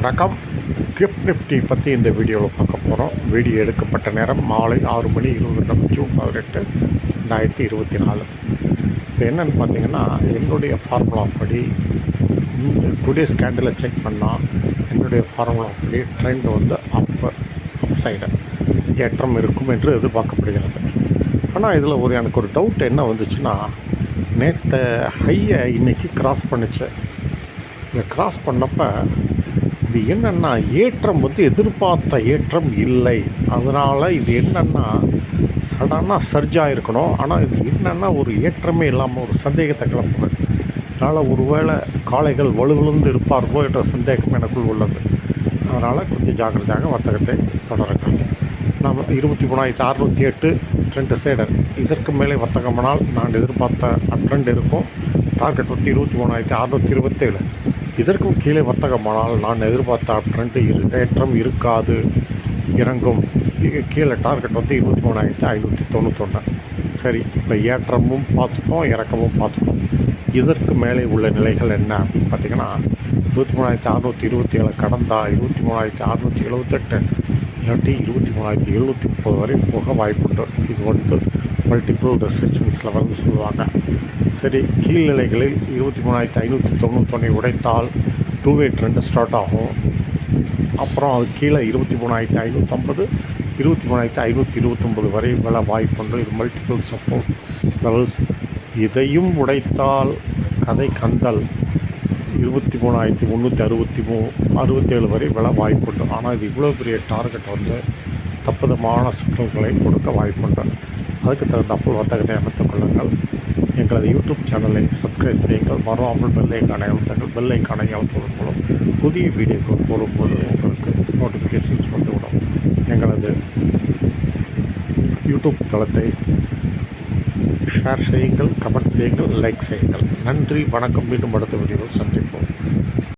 வணக்கம். Gift Nifty பற்றி இந்த வீடியோவில் பார்க்க போகிறோம் வீடியோ எடுக்கப்பட்ட நேரம் மாலை ஆறு மணி இருபது நிமிஷம் ஜூன் பதினெட்டு ரெண்டாயிரத்தி இருபத்தி நாலு. இப்போ என்னென்னு பார்த்தீங்கன்னா என்னுடைய ஃபார்முலா படி டுடே ஸ்கேண்டில் செக் பண்ணால் என்னுடைய ஃபார்முலா படி ட்ரெண்ட் வந்து அப் அப் சைடு ஏற்றம் இருக்கும் என்று எதிர்பார்க்கப்படுகிறது. ஆனால் இதில் ஒரு எனக்கு ஒரு டவுட் என்ன வந்துச்சுன்னா நேற்று ஹையை இன்னைக்கு கிராஸ் பண்ணுச்சு. இதை கிராஸ் பண்ணப்போ இது என்னென்னா ஏற்றம் வந்து எதிர்பார்த்த ஏற்றம் இல்லை. அதனால் இது என்னென்னா சடனாக சர்ஜாக இருக்கணும் ஆனால் இது என்னென்னா ஒரு ஏற்றமே இல்லாமல் ஒரு சந்தேகத்தை கிளப்புது அதனால் ஒருவேளை காளைகள் வலுவிழுந்து இருப்பார்களோ என்ற சந்தேகம் எனக்குள் உள்ளது. அதனால் கொஞ்சம் ஜாக்கிரதையாக வர்த்தகத்தை தொடருங்கள். நாம் இருபத்தி மூணாயிரத்தி அறுநூற்றி எட்டு ட்ரெண்ட் சைடர். இதற்கு மேலே வர்த்தகமானால் நான் எதிர்பார்த்த ட்ரெண்ட் இருக்கும். டார்கெட் வந்து இருபத்தி மூணாயிரத்தி அறுநூற்றி இருபத்தேழு. இதற்கும் கீழே வர்த்தகமானால் நான் எதிர்பார்த்த ட்ரெண்டு இரு ஏற்றம் இருக்காது. இறங்கும். கீழே டார்கெட் வந்து இருபத்தி மூணாயிரத்தி ஐநூற்றி தொண்ணூத்தொன்று சரி இப்போ ஏற்றமும் பார்த்துட்டோம் இறக்கமும் பார்த்துட்டோம். இதற்கு மேலே உள்ள நிலைகள் என்ன அப்படின்னு பார்த்தீங்கன்னா இருபத்தி மூணாயிரத்தி அறுநூற்றி இருபத்தி ஏழு கடந்தா இருபத்தி மூணாயிரத்தி அறுநூற்றி எழுபத்தெட்டு இல்லாட்டி இருபத்தி மூணாயிரத்தி எழுநூற்றி முப்பது வரை போக வாய்ப்புண்டு. இது வந்து மல்டிபிள் ரெசிஸ்டன்ஸில் வந்து சொல்லுவாங்க. சரி கீழ்நிலைகளில் இருபத்தி மூணாயிரத்தி ஐநூற்றி தொண்ணூத்தொன்னை உடைத்தால் டூ வே ட்ரெண்டு ஸ்டார்ட் ஆகும். அப்புறம் அது கீழே இருபத்தி மூணாயிரத்தி ஐநூற்றம்பது இருபத்தி மூணாயிரத்தி ஐநூற்றி இருபத்தொம்பது வரை வில வாய்ப்புண்டு. இது மல்டிபிள் சப்போர்ட் லெவல்ஸ் இதையும் உடைத்தால் கதை கந்தல் இருபத்தி மூணாயிரத்தி முந்நூற்றி அறுபத்தி மூ அறுபத்தேழு வரை வில வாய்ப்புண்டு. ஆனால் இது இவ்வளோ பெரிய டார்கெட் வந்து தப்புதமான சிக்கல்களை கொடுக்க வாய்ப்புண்டு. அதுக்கு தகுந்தாப்புல் வர்த்தகத்தை அமைத்துக் கொள்ளுங்கள். எங்களது யூடியூப் சேனலை சப்ஸ்கிரைப் செய்யுங்கள். மறவாமல் பெல் ஐக்கானை அழுத்துங்கள் பெல் ஐக்கானை அழுத்துவதன் மூலம் புதிய வீடியோக்கள் போடும்போது உங்களுக்கு நோட்டிஃபிகேஷன்ஸ் வந்துவிடும். எங்களது யூடியூப் தளத்தை ஷேர் செய்யுங்கள் கமெண்ட் செய்யுங்கள் லைக் செய்யுங்கள். நன்றி வணக்கம். மீண்டும் அடுத்த வீடியோவில் சந்திப்போம்.